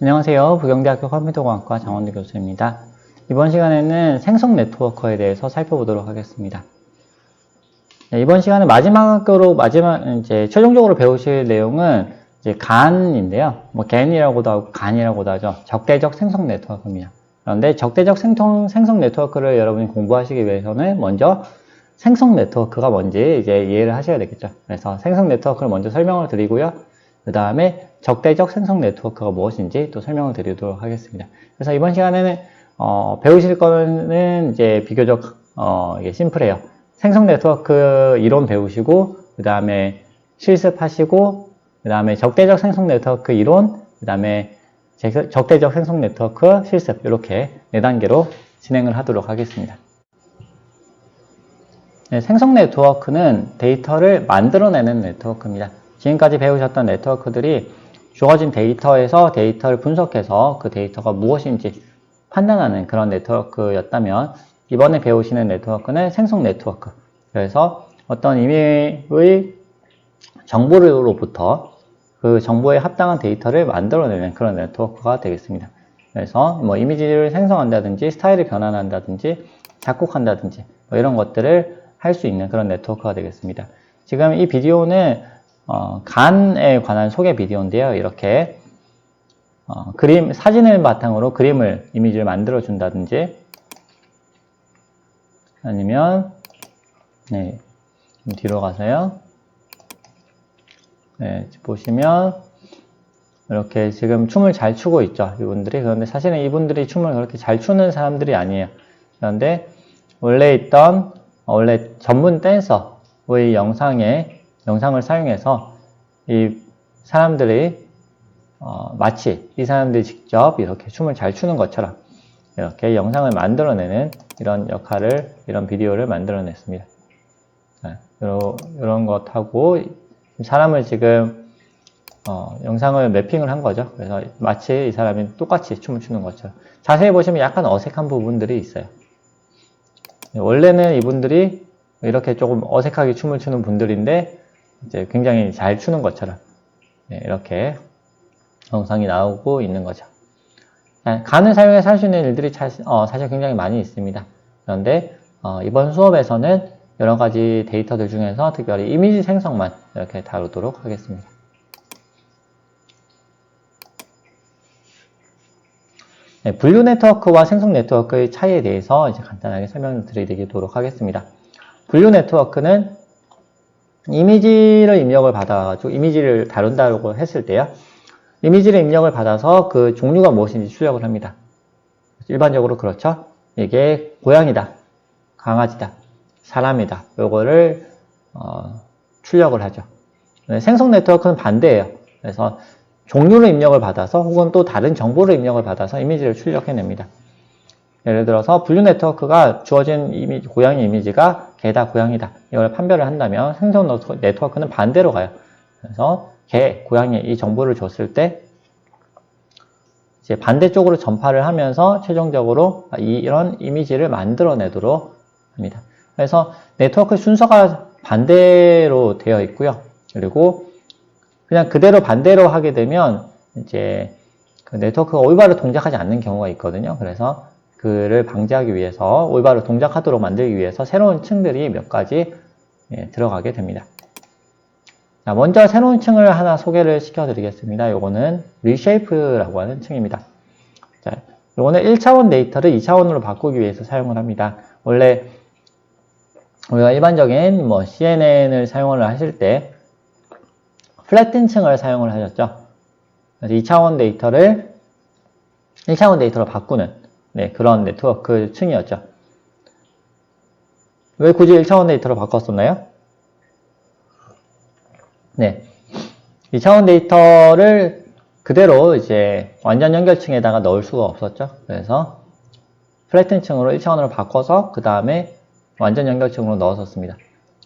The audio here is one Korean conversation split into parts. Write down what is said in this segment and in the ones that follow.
안녕하세요. 부경대학교 컴퓨터공학과 장원두 교수입니다. 이번 시간에는 생성 네트워크에 대해서 살펴보도록 하겠습니다. 네, 이번 시간에 마지막으로 마지막 이제 최종적으로 배우실 내용은 이제 간인데요. 뭐 겐이라고도 하고 간이라고도 하죠. 적대적 생성 네트워크입니다. 그런데 적대적 생성, 생성 네트워크를 여러분이 공부하시기 위해서는 먼저 생성 네트워크가 뭔지 이제 이해를 하셔야 되겠죠. 그래서 생성 네트워크를 먼저 설명을 드리고요. 그 다음에 적대적 생성 네트워크가 무엇인지 또 설명을 드리도록 하겠습니다. 그래서 이번 시간에는 어, 배우실 거는 이제 비교적 어, 심플해요. 생성 네트워크 이론 배우시고 그 다음에 실습하시고 그 다음에 적대적 생성 네트워크 이론 그 다음에 적대적 생성 네트워크 실습 이렇게 네 단계로 진행을 하도록 하겠습니다. 네, 생성 네트워크는 데이터를 만들어내는 네트워크입니다. 지금까지 배우셨던 네트워크들이 주어진 데이터에서 데이터를 분석해서 그 데이터가 무엇인지 판단하는 그런 네트워크였다면 이번에 배우시는 네트워크는 생성 네트워크. 그래서 어떤 의미의 정보로부터 그 정보에 합당한 데이터를 만들어내는 그런 네트워크가 되겠습니다. 그래서 뭐 이미지를 생성한다든지 스타일을 변환한다든지 작곡한다든지 뭐 이런 것들을 할 수 있는 그런 네트워크가 되겠습니다. 지금 이 비디오는 어, 간에 관한 소개 비디오인데요. 이렇게 어, 그림, 사진을 바탕으로 그림을, 이미지를 만들어 준다든지 아니면 네, 좀 뒤로 가서요. 네, 보시면 이렇게 지금 춤을 잘 추고 있죠. 이분들이. 그런데 사실은 이분들이 춤을 그렇게 잘 추는 사람들이 아니에요. 그런데 원래 있던 원래 전문 댄서의 영상에 영상을 사용해서 이 사람들이 어, 마치 이 사람들이 직접 이렇게 춤을 잘 추는 것처럼 이렇게 영상을 만들어내는 이런 역할을 이런 비디오를 만들어냈습니다. 네, 이런, 이런 것하고 사람을 지금 어, 영상을 매핑을 한 거죠. 그래서 마치 이 사람이 똑같이 춤을 추는 것처럼 자세히 보시면 약간 어색한 부분들이 있어요. 원래는 이분들이 이렇게 조금 어색하게 춤을 추는 분들인데 이제 굉장히 잘 추는 것처럼 네, 이렇게 영상이 나오고 있는 거죠. 간을 사용해서 할 수 있는 일들이 어, 사실 굉장히 많이 있습니다. 그런데 어, 이번 수업에서는 여러 가지 데이터들 중에서 특별히 이미지 생성만 이렇게 다루도록 하겠습니다. 네, 분류 네트워크와 생성 네트워크의 차이에 대해서 이제 간단하게 설명을 드리도록 하겠습니다. 분류 네트워크는 이미지를 입력을 받아가지고 이미지를 다룬다고 했을 때요. 이미지를 입력을 받아서 그 종류가 무엇인지 출력을 합니다. 일반적으로 그렇죠. 이게 고양이다, 강아지다, 사람이다. 요거를 어, 출력을 하죠. 네, 생성 네트워크는 반대예요. 그래서 종류를 입력을 받아서 혹은 또 다른 정보를 입력을 받아서 이미지를 출력해냅니다. 예를 들어서 분류 네트워크가 주어진 이미지, 고양이 이미지가 개다, 고양이다. 이걸 판별을 한다면 생성 네트워크는 반대로 가요. 그래서 개, 고양이 이 정보를 줬을 때 이제 반대쪽으로 전파를 하면서 최종적으로 이런 이미지를 만들어내도록 합니다. 그래서 네트워크 순서가 반대로 되어 있고요. 그리고 그냥 그대로 반대로 하게 되면 이제 그 네트워크가 올바로 동작하지 않는 경우가 있거든요. 그래서 그를 방지하기 위해서 올바로 동작하도록 만들기 위해서 새로운 층들이 몇 가지 예, 들어가게 됩니다. 자, 먼저 새로운 층을 하나 소개를 시켜드리겠습니다. 요거는 reshape라고 하는 층입니다. 자, 요거는 1차원 데이터를 2차원으로 바꾸기 위해서 사용을 합니다. 원래 우리가 일반적인 뭐 CNN을 사용을 하실 때 플래튼 층을 사용을 하셨죠. 그래서 2차원 데이터를 1차원 데이터로 바꾸는 네, 그런 네트워크 층이었죠. 왜 굳이 1차원 데이터로 바꿨었나요? 네. 2차원 데이터를 그대로 이제 완전 연결층에다가 넣을 수가 없었죠. 그래서 플래튼 층으로 1차원으로 바꿔서 그 다음에 완전 연결층으로 넣었었습니다.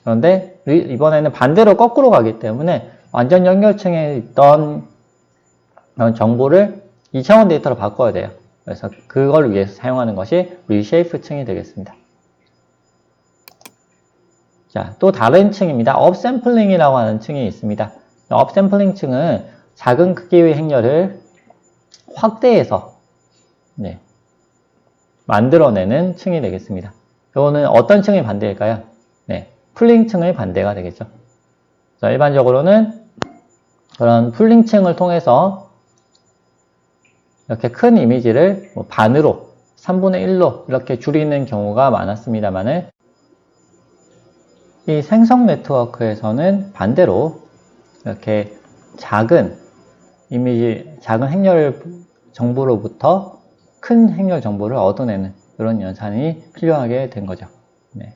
그런데 이번에는 반대로 거꾸로 가기 때문에 완전 연결층에 있던 정보를 2차원 데이터로 바꿔야 돼요. 그래서 그걸 위해서 사용하는 것이 reshape 층이 되겠습니다. 자, 또 다른 층입니다. 업샘플링이라고 하는 층이 있습니다. 업샘플링 층은 작은 크기의 행렬을 확대해서 네, 만들어내는 층이 되겠습니다. 이거는 어떤 층의 반대일까요? 네, 풀링층의 반대가 되겠죠. 자, 일반적으로는 그런 풀링층을 통해서 이렇게 큰 이미지를 뭐 반으로 3분의 1로 이렇게 줄이는 경우가 많았습니다만은 이 생성 네트워크에서는 반대로 이렇게 작은 이미지, 작은 행렬 정보로부터 큰 행렬 정보를 얻어내는 이런 연산이 필요하게 된 거죠. 네.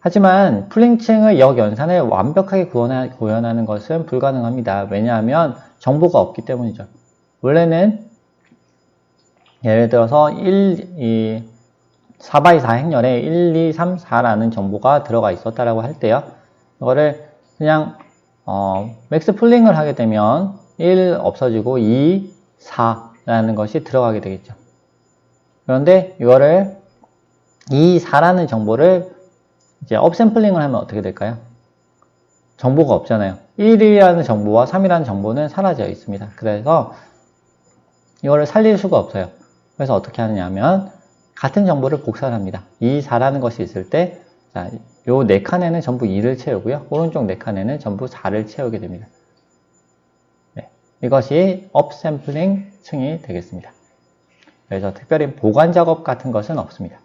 하지만 풀링층의 역연산을 완벽하게 구현하, 구현하는 것은 불가능합니다. 왜냐하면 정보가 없기 때문이죠. 원래는 예를 들어서 1, 이 4x4 행렬에 1, 2, 3, 4라는 정보가 들어가 있었다라고 할 때요. 이거를 그냥 어, 맥스 풀링을 하게 되면 1 없어지고 2, 4라는 것이 들어가게 되겠죠. 그런데 이거를 2, 4라는 정보를 이제 업샘플링을 하면 어떻게 될까요? 정보가 없잖아요. 1이라는 정보와 3이라는 정보는 사라져 있습니다. 그래서 이거를 살릴 수가 없어요. 그래서 어떻게 하느냐 하면 같은 정보를 복사를 합니다. 2, 4라는 것이 있을 때, 자, 요 네 칸에는 전부 2를 채우고요. 오른쪽 네 칸에는 전부 4를 채우게 됩니다. 네, 이것이 업샘플링 층이 되겠습니다. 그래서 특별히 보관 작업 같은 것은 없습니다.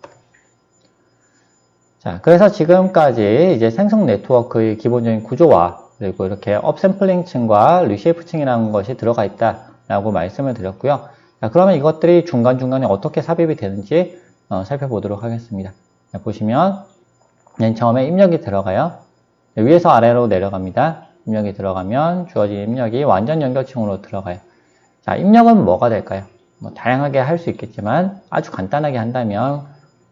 자, 그래서 지금까지 이제 생성 네트워크의 기본적인 구조와 그리고 이렇게 업샘플링 층과 리쉐이프 층이라는 것이 들어가 있다라고 말씀을 드렸고요. 자, 그러면 이것들이 중간중간에 어떻게 삽입이 되는지 어, 살펴보도록 하겠습니다. 자, 보시면 맨 처음에 입력이 들어가요. 위에서 아래로 내려갑니다. 입력이 들어가면 주어진 입력이 완전 연결층으로 들어가요. 자, 입력은 뭐가 될까요? 뭐 다양하게 할 수 있겠지만 아주 간단하게 한다면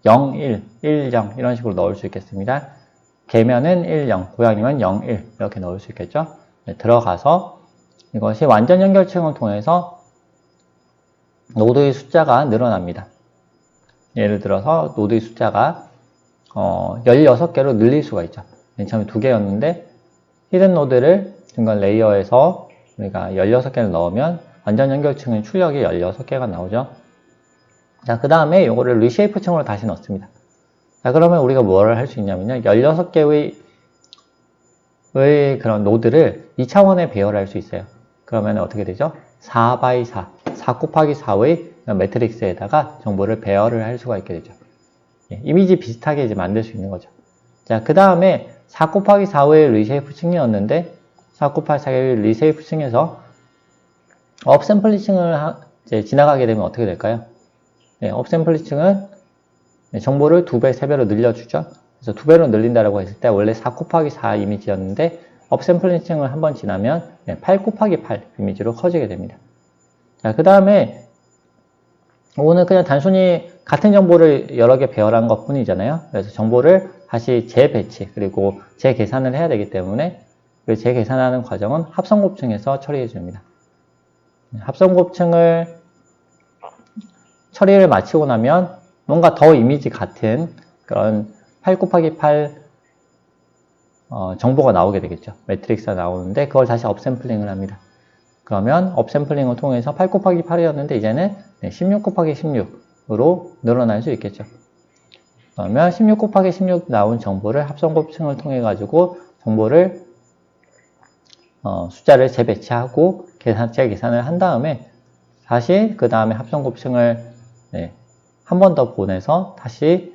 0, 1, 1, 0 이런 식으로 넣을 수 있겠습니다. 개면은 1, 0, 고양이면 0, 1 이렇게 넣을 수 있겠죠. 네, 들어가서 이것이 완전 연결층을 통해서 노드의 숫자가 늘어납니다. 예를 들어서 노드의 숫자가 어, 16개로 늘릴 수가 있죠. 맨 처음에 2개였는데 히든 노드를 중간 레이어에서 우리가 16개를 넣으면 완전 연결층의 출력이 16개가 나오죠. 자, 그 다음에 이거를 리쉐이프층으로 다시 넣습니다. 자, 그러면 우리가 뭐를 할 수 있냐면요. 16개의 의 그런 노드를 2차원에 배열할 수 있어요. 그러면 어떻게 되죠? 4 by 4, 4 곱하기 4의 매트릭스에다가 정보를 배열을 할 수가 있게 되죠. 예, 이미지 비슷하게 이제 만들 수 있는 거죠. 자, 그 다음에 4 곱하기 4의 리쉐이프 층이었는데 4 곱하기 4의 리쉐이프 층에서 업샘플리 층을 지나가게 되면 어떻게 될까요? 네, 업샘플리 층은 정보를 2배, 3배로 늘려주죠. 그래서 2배로 늘린다고 했을 때 원래 4 곱하기 4 이미지였는데 업샘플링 층을 한번 지나면 8 곱하기 8 이미지로 커지게 됩니다. 자, 그 다음에 이거는 그냥 단순히 같은 정보를 여러 개 배열한 것 뿐이잖아요. 그래서 정보를 다시 재배치 그리고 재계산을 해야 되기 때문에 그 재계산하는 과정은 합성곱층에서 처리해 줍니다. 합성곱층을 처리를 마치고 나면 뭔가 더 이미지 같은 그런 8 곱하기 8 어, 정보가 나오게 되겠죠. 매트릭스가 나오는데 그걸 다시 업샘플링을 합니다. 그러면 업샘플링을 통해서 8 곱하기 8이었는데 이제는 16 곱하기 16으로 늘어날 수 있겠죠. 그러면 16 곱하기 16 나온 정보를 합성 곱층을 통해 가지고 정보를 어, 숫자를 재배치하고 계산, 재계산을 한 다음에 다시 그 다음에 합성 곱층을 네, 한 번 더 보내서 다시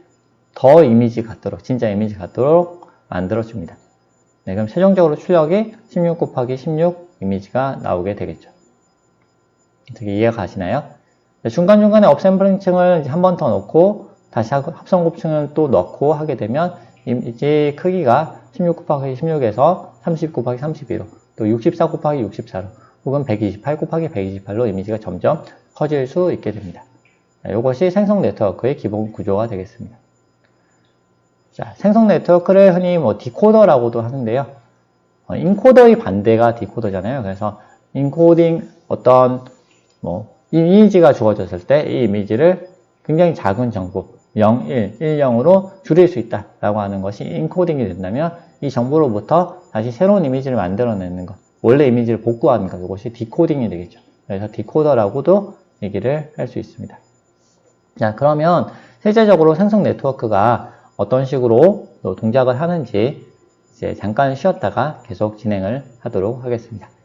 더 이미지 같도록 진짜 이미지 같도록 만들어 줍니다. 네, 그럼 최종적으로 출력이 16 곱하기 16 이미지가 나오게 되겠죠. 어떻게 이해가 가시나요? 네, 중간중간에 업샘플링 층을 한 번 더 넣고 다시 합성 곱층을 또 넣고 하게 되면 이미지 크기가 16 곱하기 16에서 30 곱하기 32로 또 64 곱하기 64로 혹은 128 곱하기 128로 이미지가 점점 커질 수 있게 됩니다. 이것이 생성 네트워크의 기본 구조가 되겠습니다. 자, 생성 네트워크를 흔히 뭐 디코더라고도 하는데요. 어, 인코더의 반대가 디코더잖아요. 그래서 인코딩 어떤 뭐 이미지가 주어졌을 때 이 이미지를 굉장히 작은 정보 0, 1, 1, 0으로 줄일 수 있다라고 하는 것이 인코딩이 된다면 이 정보로부터 다시 새로운 이미지를 만들어내는 것 원래 이미지를 복구하는 것 이것이 디코딩이 되겠죠. 그래서 디코더라고도 얘기를 할 수 있습니다. 자, 그러면 실제적으로 생성 네트워크가 어떤 식으로 또 동작을 하는지 이제 잠깐 쉬었다가 계속 진행을 하도록 하겠습니다.